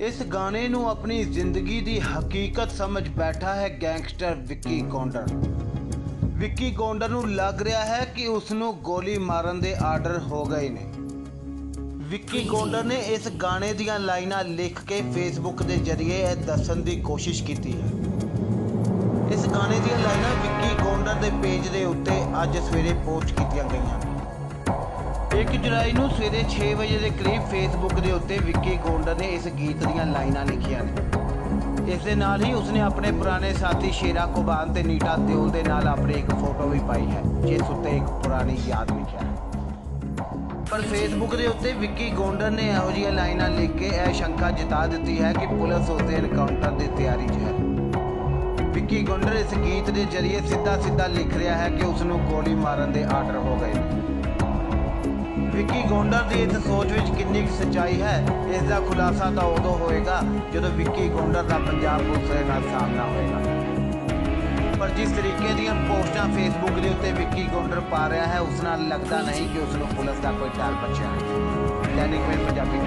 ਇਸ ਗਾਣੇ ਨੂੰ ਆਪਣੀ ਜ਼ਿੰਦਗੀ ਦੀ ਹਕੀਕਤ ਸਮਝ ਬੈਠਾ ਹੈ ਗੈਂਗਸਟਰ ਵਿੱਕੀ ਗੌਂਡਰ ਵਿੱਕੀ ਗੌਂਡਰ ਨੂੰ ਲੱਗ ਰਿਹਾ ਹੈ ਕਿ ਉਸ ਨੂੰ ਗੋਲੀ ਮਾਰਨ ਦੇ ਆਰਡਰ ਹੋ ਗਏ ਨੇ। ਵਿੱਕੀ ਗੌਂਡਰ ਨੇ ਇਸ ਗਾਣੇ ਦੀਆਂ ਲਾਈਨਾਂ ਲਿਖ ਕੇ ਫੇਸਬੁੱਕ ਦੇ ਜ਼ਰੀਏ ਇਹ ਦੱਸਣ ਦੀ ਕੋਸ਼ਿਸ਼ ਕੀਤੀ ਹੈ। ਇਸ ਗਾਣੇ ਦੀਆਂ ਲਾਈਨਾਂ ਵਿੱਕੀ ਗੌਂਡਰ ਦੇ ਪੇਜ ਦੇ ਉੱਤੇ ਅੱਜ ਸਵੇਰੇ ਪੋਸਟ ਕੀਤੀਆਂ ਗਈਆਂ ਨੇ। 1 ਜੁਲਾਈ ਨੂੰ ਸਵੇਰੇ 6 ਵਜੇ ਦੇ ਕਰੀਬ ਫੇਸਬੁੱਕ ਦੇ ਉੱਤੇ ਵਿੱਕੀ ਗੌਂਡਰ ਨੇ ਇਸ ਗੀਤ ਦੀਆਂ ਲਾਈਨਾਂ ਲਿਖੀਆਂ ਨੇ। ਇਸ ਦੇ ਨਾਲ ਹੀ ਉਸਨੇ ਆਪਣੇ ਪੁਰਾਣੇ ਸਾਥੀ ਸ਼ੇਰਾ ਕੁਬਾਨ ਤੇ ਨੀਟਾ ਦਿਓਲ ਦੇ ਨਾਲ ਆਪਣੀ ਇੱਕ ਫੋਟੋ ਵੀ ਪਾਈ ਹੈ, ਜਿਸ ਉੱਤੇ ਇੱਕ ਪੁਰਾਣੀ ਯਾਦ ਲਿਖਿਆ ਹੈ। ਪਰ ਫੇਸਬੁੱਕ ਦੇ ਉੱਤੇ ਵਿੱਕੀ ਗੌਂਡਰ ਨੇ ਇਹੋ ਜਿਹੀਆਂ ਲਾਈਨਾਂ ਲਿਖ ਕੇ ਇਹ ਸ਼ੰਕਾ ਜਤਾ ਦਿੱਤੀ ਹੈ ਕਿ ਪੁਲਿਸ ਉਸਦੇ ਐਨਕਾਊਂਟਰ ਦੀ ਤਿਆਰੀ 'ਚ ਹੈ। ਵਿੱਕੀ ਗੌਂਡਰ ਇਸ ਗੀਤ ਦੇ ਜ਼ਰੀਏ ਸਿੱਧਾ ਸਿੱਧਾ ਲਿਖ ਰਿਹਾ ਹੈ ਕਿ ਉਸ ਨੂੰ ਗੋਲੀ ਮਾਰਨ ਦੇ ਆਰਡਰ ਹੋ ਗਏ ਨੇ। ਵਿੱਕੀ ਗੌਂਡਰ ਦੀ ਇਸ ਸੋਚ ਵਿੱਚ ਕਿੰਨੀ ਕੁ ਸੱਚਾਈ ਹੈ ਇਸ ਦਾ ਖੁਲਾਸਾ ਤਾਂ ਉਦੋਂ ਹੋਏਗਾ ਜਦੋਂ ਵਿੱਕੀ ਗੌਂਡਰ ਦਾ ਪੰਜਾਬ ਪੁਲਿਸ ਦੇ ਨਾਲ ਸਾਹਮਣਾ ਹੋਏਗਾ। ਪਰ ਜਿਸ ਤਰੀਕੇ ਦੀਆਂ ਪੋਸਟਾਂ ਫੇਸਬੁੱਕ ਦੇ ਉੱਤੇ ਵਿੱਕੀ ਗੌਂਡਰ ਪਾ ਰਿਹਾ ਹੈ, ਉਸ ਨਾਲ ਲੱਗਦਾ ਨਹੀਂ ਕਿ ਉਸ ਨੂੰ ਪੁਲਿਸ ਦਾ ਕੋਈ ਡਰ ਬਚਿਆ ਹੈ। ਦੈਨਿਕ ਮੇਲ ਪੰਜਾਬੀ